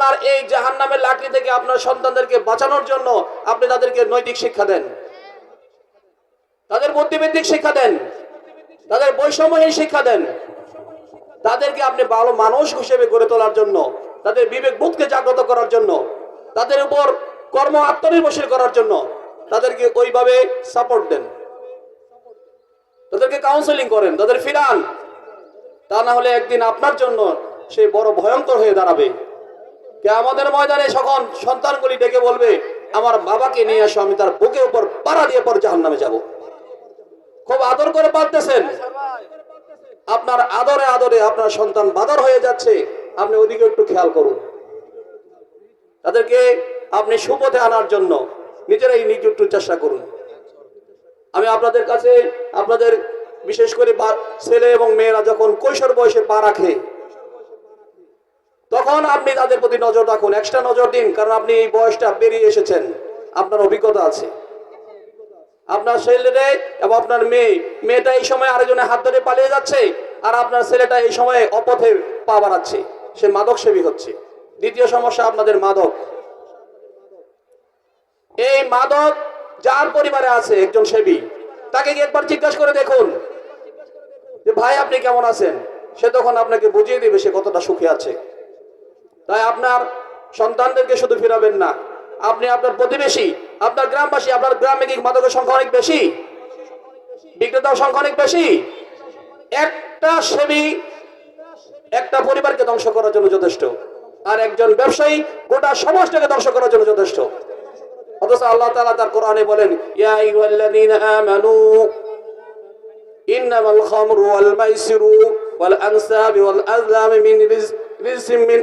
আপনার এই জাহান নামের লাকড়ি থেকে আপনার সন্তানদেরকে বাঁচানোর জন্য আপনি তাদেরকে নৈতিক শিক্ষা দেন। তাদের বুদ্ধিভিত্তিক শিক্ষা দেন। তাদের বৈষম্যহীন শিক্ষা দেন। তাদেরকে আপনি ভালো মানুষ হিসেবে গড়ে তোলার জন্য, তাদের বিবেক বোধকে জাগ্রত করার জন্য, তাদের উপর কর্ম আত্মনির্ভরশীল করার জন্য তাদেরকে ওইভাবে সাপোর্ট দেন। তাদেরকে কাউন্সেলিং করেন, তাদের ফিরান। তা না হলে একদিন আপনার জন্য সে বড় ভয়ঙ্কর হয়ে দাঁড়াবে। আমাদের ময়দানে যখন সন্তানগুলি ডেকে বলবে, আমার বাবাকে নিয়ে আসো আমি তার বুকের উপর পাড়া দিয়ে পর জাহান নামে যাব। খুব আদর করে পারতেছেন। আপনার আদরে আদরে আপনার সন্তান বাদর হয়ে যাচ্ছে। আপনি ওদিকে একটু খেয়াল করুন। তাদেরকে আপনি সুপথে আনার জন্য নিজেরাই নিজে একটু চেষ্টা করুন। আমি আপনাদের কাছে, আপনাদের বিশেষ করে ছেলে এবং মেয়েরা যখন কৈশোর বয়সে পা রাখে তখন আপনি তাদের প্রতি নজর রাখুন। এক্সট্রা নজর দিন, কারণ আপনি এই বয়সটা পেরিয়ে এসেছেন। আপনার অভিজ্ঞতা আছে। আপনার ছেলেরে এবং আপনার মেয়ে, মেয়েটা এই সময় আরেকজনের হাত ধরে পালিয়ে যাচ্ছে, আর আপনার ছেলেটা এই সময় অপথে পা বাড়াচ্ছে। সে মাদক সেবী হচ্ছে। দ্বিতীয় সমস্যা আপনাদের মাদক। এই মাদক যার পরিবারে আছে একজন সেবী, তাকে একবার জিজ্ঞাসা করে দেখুন যে, ভাই, আপনি কেমন আছেন? সে তখন আপনাকে বুঝিয়ে দিবে সে কতটা সুখী আছে। তাই আপনার সন্তানদেরকে শুধু ফিরাবেন না। আপনি আপনার প্রতিবেশী, আপনার গ্রামবাসী, আপনার গ্রামে কি মাদকের সংখ্যা অনেক বেশি? বিক্রেতার সংখ্যা অনেক বেশি? একটা সেবী একটা পরিবারকে ধ্বংস করার জন্য যথেষ্ট। আর একজন ব্যবসায়ী গোটা সমাজটাকে ধ্বংস করার জন্য যথেষ্ট। অথচ আল্লাহ তাআলা তার কোরআনে বলেন ইন্নামাল খামরু ওয়াল মাইসিরু ওয়াল আনসাবু ওয়াল আযলামু মিন রিজ- রিজসিম মিন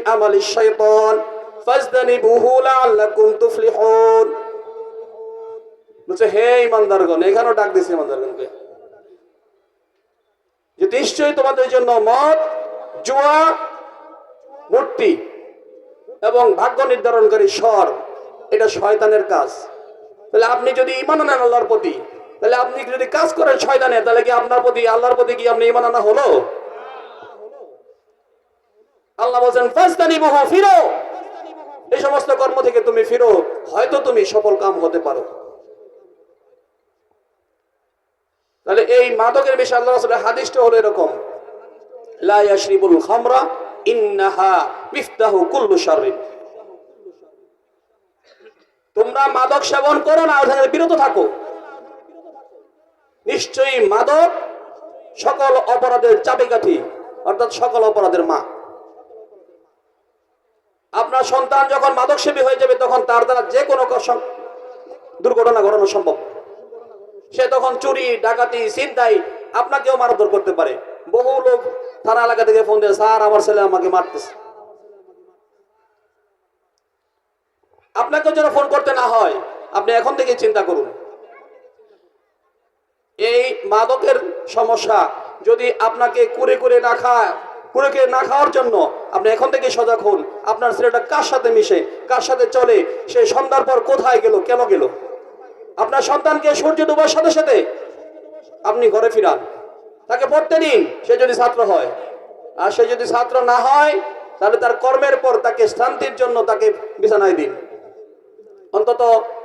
বলছে, হে ইমানদারগণ, এখানেও ডাক দিছে ইমানদারগণকে। যে নিশ্চয়ই তোমাদের জন্য মদ, জুয়া, মূর্তি এবং ভাগ্য নির্ধারণকারী স্বর, এটা শয়তানের কাজ। তাহলে আপনি যদি ইমান আনেন আল্লাহর প্রতি, তাহলে আপনি যদি কাজ করেন শয়তানের, তাহলে কি আপনার প্রতি, আল্লাহর প্রতি কি আপনি ইমান আনা হলো? আল্লাহ বলছেন ফাস্তানি বহু ফিরো! এই সমস্ত কর্ম থেকে তুমি ফিরো, হয়তো তুমি সফল কাম হতে পারো। তাহলে এই মাদকের বিষয়ে আল্লাহ রাসূলের হাদিসটা হলো এরকম। লা ইয়াশরিবুল খামরা ইন্নাহা মিফতাহু কুল্লু শাররিন তোমরা মাদক সেবন করো না, ওখানে বিরত থাকো। নিশ্চয়ই মাদক সকল অপরাধের চাবিকাঠি, অর্থাৎ সকল অপরাধের মা। আপনার সন্তান যখন মাদক সেবী হয়ে যাবে, তখন তার দ্বারা যে কোনো দুর্ঘটনা ঘটানো সম্ভব। সে তখন চুরি, ডাকাতি চিন্তাই আপনাকেও মারধর করতে পারে। বহু লোক থানা এলাকা থেকে ফোন দেয়, স্যার, আমার ছেলে আমাকে মারতেছে। আপনাকেও যেন ফোন করতে না হয়, আপনি এখন থেকে চিন্তা করুন। এই মাদকের সমস্যা যদি আপনাকে কুরে কুড়ে না খায় কুড়ে না খাওয়ার জন্য আপনি এখন থেকে সজাগ হন। আপনার ছেলেটা কার সাথে মিশে, কার সাথে চলে, সে সন্ধ্যার পর কোথায় গেল, কেন গেল? আপনার সন্তানকে সূর্য ডুবার সাথে সাথে আপনি ঘরে ফিরান। তাকে পড়তে দিন, সে যদি ছাত্র হয়। আর সে যদি ছাত্র না হয়, তাহলে তার কর্মের পর তাকে শান্তির জন্য তাকে বিছানায় দিন। অন্তত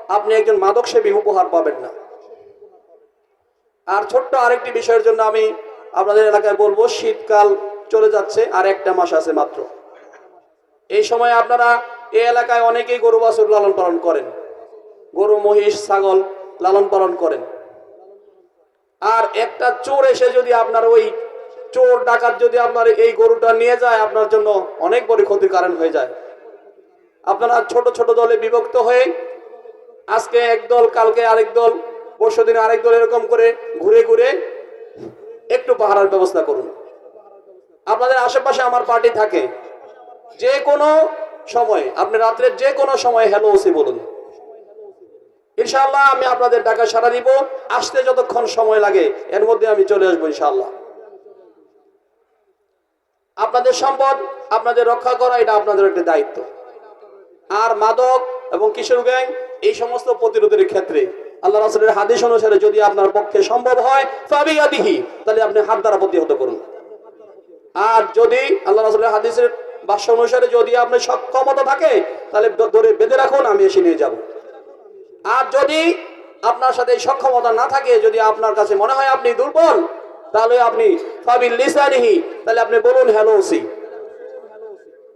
আপনি একজন মাদক সেবী উপহার পাবেন না। আর ছোট্ট আরেকটি বিষয়ের জন্য আমি আপনাদের এলাকায় বলব, শীতকাল চলে যাচ্ছে, আর একটা মাস আছে মাত্র। এই সময় আপনারা এই এলাকায় অনেকেই গরু বাছুর লালন পালন করেন। গরু, মহিষ, ছাগল লালন পালন করেন। আর একটা চোর এসে যদি আপনার ওই চোর ডাকাত যদি আপনার এই গরুটা নিয়ে যায়, আপনার জন্য অনেক বড় ক্ষতির কারণ হয়ে যায়। আপনারা ছোট ছোট দলে বিভক্ত হয়ে আজকে এক দল, কালকে আরেক দল পরশু দিনে আরেক দল এরকম করে ঘুরে ঘুরে একটু পাহারার ব্যবস্থা করুন। আপনাদের আশেপাশে আমার পার্টি থাকে। যে কোনো সময়, আপনি রাত্রের যে কোনো সময় হ্যালো ওসি বলুন। ইনশাআল্লাহ আমি আপনাদের টাকা সারা দিব। আসতে যতক্ষণ সময় লাগে, এর মধ্যে আমি চলে আসব ইনশাআল্লাহ। আপনাদের সম্পদ, আপনাদের রক্ষা করা, এটা আপনাদের একটা দায়িত্ব। আর মাদক এবং কিশোর গ্যাং, এই সমস্ত প্রতিরোধের ক্ষেত্রে, আল্লাহ রাসূলের হাদিস অনুসারে যদি আপনার পক্ষে সম্ভব হয়, ফাবিয়াদিহি, তাহলে আপনি হাত দ্বারা প্রতিহত করুন। আর যদি আল্লাহ রাসূলের হাদিসের বাস্য অনুসারে যদি আপনার সক্ষমতা থাকে, তাহলে ধরে বেঁধে রাখুন, আমি এসে নিয়ে যাব। আর যদি আপনার সাথে সক্ষমতা না থাকে, যদি আপনার কাছে মনে হয় আপনি দুর্বল, তাহলে আপনি তাহলে আপনি বলুন, হ্যালো, ওসি।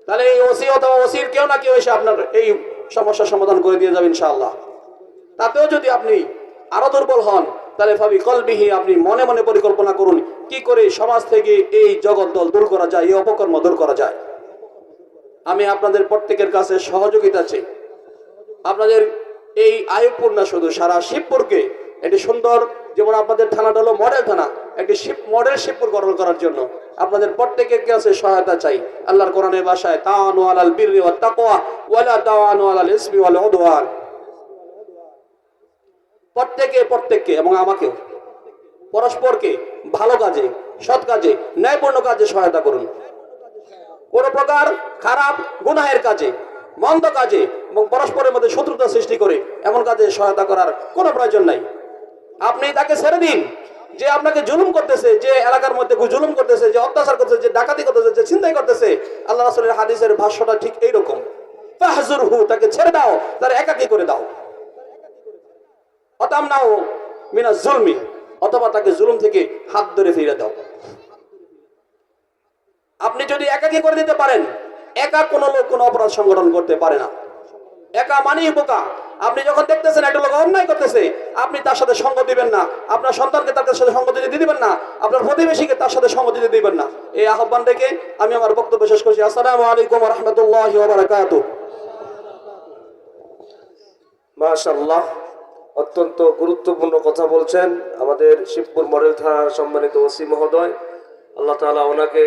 তাহলে এই ওসি অথবা ওসির কেউ না কেউ এসে আপনার এই সমস্যার সমাধান করে দিয়ে যাবে, ইনশাআল্লাহ। তাতেও যদি আপনি আরও দুর্বল হন তাহলে ভাবি কলবিহি আপনি মনে মনে পরিকল্পনা করুন, কি করে সমাজ থেকে এই জগদ্দল দূর করা যায়, এই অপকর্ম দূর করা যায়। আমি আপনাদের প্রত্যেকের কাছে সহযোগিতা চাই। আপনাদের এই আয়ুপুর না শুধু সারা শিবপুরকে, একটি সুন্দর, যেমন আপনাদের থানাটা হলো মডেল থানা, একটি শিব, মডেল শিবপুর গঠন করার জন্য আপনাদের প্রত্যেকের কাছে সহায়তা চাই। আল্লাহর কোরআনের বাসায় তাওয়ানু আলাল বিররি ওয়াত তাকওয়া, ওয়ালা তাওয়ানু আলাল ইসমি ওয়াল উদওয়ান। প্রত্যেকে, প্রত্যেককে এবং আমাকেও। পরস্পরকে ভালো কাজে, সৎ কাজে, ন্যায়পূর্ণ কাজে সহায়তা করুন। কোন প্রকার খারাপ, গুনাহের কাজে, মন্দ কাজে এবং পরস্পরের মধ্যে শত্রুতা সৃষ্টি করে এমন কাজে সহায়তা করার কোনো প্রয়োজন নাই। আপনি তাকে ছেড়ে দিন। যে আপনাকে জুলুম করতেছে, যে এলাকার মধ্যে জুলুম করতেছে, যে অত্যাচার করতেছে, যে ডাকাতি করতেছে, যে চিন্তাই করতেছে, আল্লাহ রাসুলের হাদিসের ভাষ্যটা ঠিক এইরকম। ফাহজুর হু তাকে ছেড়ে দাও, তার একাকি করে দাও। অতাম নাও মিনা জুলমি, অথবা তাকে জুলুম থেকে হাত ধরে ফিরে দাও। আপনি যদি একাকি করে দিতে পারেন, একা কোনো লোক কোনো অপরাধ সংগঠন করতে পারে না। একা মানেই বোকা। আপনি যখন দেখতেছেন একটা লোক অন্যায় করতেছে, আপনি তার সাথে সঙ্গ দিবেন না। আপনার সন্তানকে তার সাথে সঙ্গ দিতে দিবেন না। আপনার প্রতিবেশীকে তার সাথে সঙ্গ দিতে দিবেন না। এই আহ্বান থেকে আমি আমার বক্তব্য শেষ করছি। আসসালামু আলাইকুম রহমতুল্লাহ মাশাল্লাহ অত্যন্ত গুরুত্বপূর্ণ কথা বলছেন আমাদের শিবপুর মডেল থানার সম্মানিত ওসি মহোদয়। আল্লাহ তালা ওনাকে